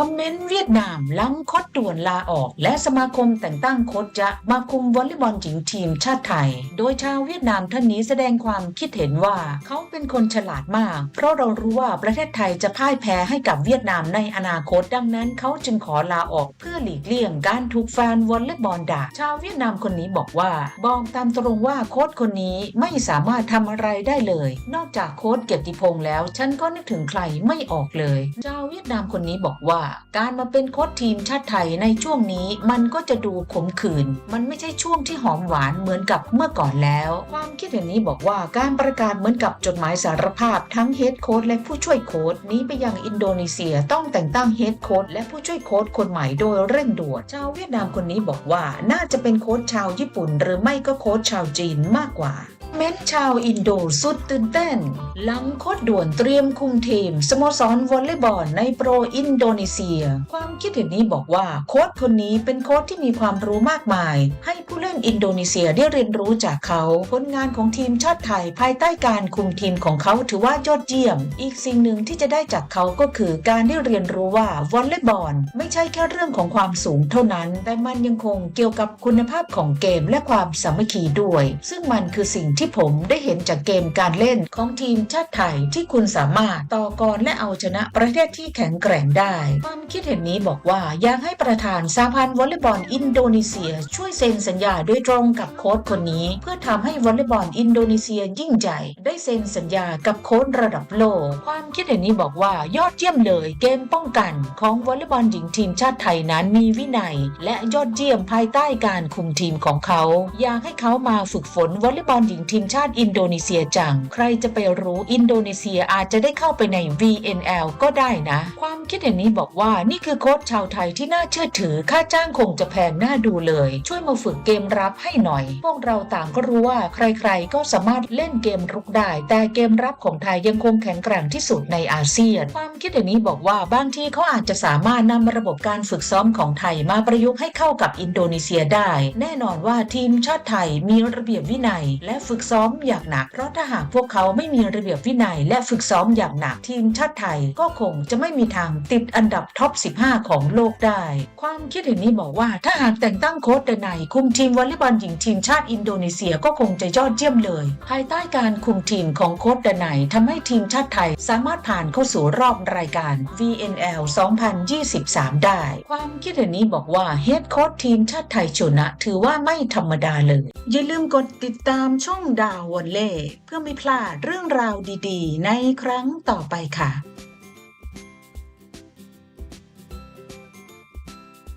คอมเมนต์เวียดนามล้ำโค้ดด่วนลาออก และสมาคมแต่งตั้งโค้ชจะมาคุมวอลเลย์บอลหญิงทีมชาติไทย โดยชาวเวียดนามท่านนี้แสดงความคิดเห็นว่าเขาเป็นคนฉลาดมาก เพราะเรารู้ว่าประเทศไทยจะพ่ายแพ้ให้กับเวียดนามในอนาคต ดังนั้นเขาจึงขอลาออกเพื่อหลีกเลี่ยงการถูกแฟนวอลเลย์บอลด่าชาวเวียดนามคนนี้บอกว่าบอกตามตรงว่าโค้ชคนนี้ไม่สามารถทำอะไรได้เลย นอกจากโค้ชเกียรติพงษ์แล้ว ฉันก็นึกถึงใครไม่ออกเลยชาวเวียดนามคนนี้บอกว่าการมาเป็นโค้ชทีมชาติไทยในช่วงนี้มันก็จะดูขมขื่น มันไม่ใช่ช่วงที่หอมหวานเหมือนกับเมื่อก่อนแล้ว ความคิดเห็นนี้บอกว่าการประกาศเหมือนกับจดหมายสารภาพทั้งเฮดโค้ชและผู้ช่วยโค้ชนี้ไปยังอินโดนีเซียต้องแต่งตั้งเฮดโค้ชและผู้ช่วยโค้ชคนใหม่โดยเร่งด่วนชาวเวียดนามคนนี้บอกว่าน่าจะเป็นโค้ชชาวญี่ปุ่น หรือไม่ก็โค้ชชาวจีนมากกว่า เม้นชาวอินโดสุดตื่นเต้น หลังโคดด่วนเตรียมคุมทีม สโมสรวอลเลย์บอลในโปรอินโดนีเซีย ความคิดเห็นนี้บอกว่าโค้ดคนนี้เป็นโค้ดที่มีความรู้มากมาย ให้ผู้เล่นอินโดนีเซียได้เรียนรู้จากเขา ผลงานของทีมชาติไทยภายใต้การคุมทีมของเขาถือว่ายอดเยี่ยม อีกสิ่งหนึ่งที่จะได้จากเขาก็คือการได้เรียนรู้ว่าวอลเลย์บอลไม่ใช่แค่เรื่องของความสูงเท่านั้น แต่มันยังคงเกี่ยวกับคุณภาพของเกมและความสามัคคีด้วย ซึ่งมันคือสิ่งที่ผมได้เห็นจากเกมการเล่นของทีมชาติไทยที่คุณสามารถต่อกรและเอาชนะประเทศที่แข็งแกร่งได้ ความคิดเห็นนี้บอกว่าอยากให้ประธานสาพันธ์วอลเลย์บอลอินโดนีเซีย ช่วยเซ็นสัญญาโดยตรงกับโค้ชคนนี้ เพื่อทำให้วอลเลย์บอลอินโดนีเซียยิ่งใหญ่ได้เซ็นสัญญากับโค้ชระดับโลก ความคิดเห็นนี้บอกว่ายอดเยี่ยมเลยเกมป้องกันของวอลเลย์บอลหญิงทีมชาติไทยนั้นมีวินัย และยอดเยี่ยมภายใต้การคุมทีมของเขา อยากให้เขามาฝึกฝนวอลเลย์บอลหญิงทีมชาติอินโดนีเซียจัง ใครจะไปรู้อินโดนีเซียอาจจะได้เข้าไปใน VNL ก็ได้นะ ความคิดเห็นนี้บอกว่านี่คือโค้ชชาวไทยที่น่าเชื่อถือ ค่าจ้างคงจะแพงน่าดูเลย ช่วยมาฝึกเกมรับให้หน่อย พวกเราต่างก็รู้ว่าใครๆ ก็สามารถเล่นเกมรุกได้ แต่เกมรับของไทยยังคงแข็งแกร่งที่สุดในอาเซียน ความคิดเห็นนี้บอกว่าบางทีเขาอาจจะสามารถนำระบบการฝึกซ้อมของไทยมาประยุกต์ให้เข้ากับอินโดนีเซียได้ แน่นอนว่าทีมชาติไทยมีระเบียบวินัย และฝึกึกซ้อมอย่างหนัก เพราะถ้าหากพวกเขาไม่มีระเบียบวินัย และฝึกซ้อมอย่างหนักทีมชาติไทยก็คงจะไม่มีทางติดอันดับท็อป 15 ของโลกได้ ความคิดเห็นนี้บอกว่าถ้าหากแต่งตั้งโค้ชเดนัยคุมทีมวอลเลย์บอลหญิงทีมชาติอินโดนีเซียก็คงจะยอดเยี่ยมเลย ภายใต้การคุมทีมของโค้ชเดนัยทำให้ทีมชาติไทยสามารถผ่านเข้าสู่รอบรายการ VNL 2023 ได้ ความคิดเห็นนี้บอกว่าเฮดโค้ชทีมชาติไทยชนะ ถือว่าไม่ธรรมดาเลย อย่าลืมกดติดตามช่องดาววอลเล่เพื่อไม่พลาดเรื่องราวดีๆ ในครั้งต่อไปค่ะ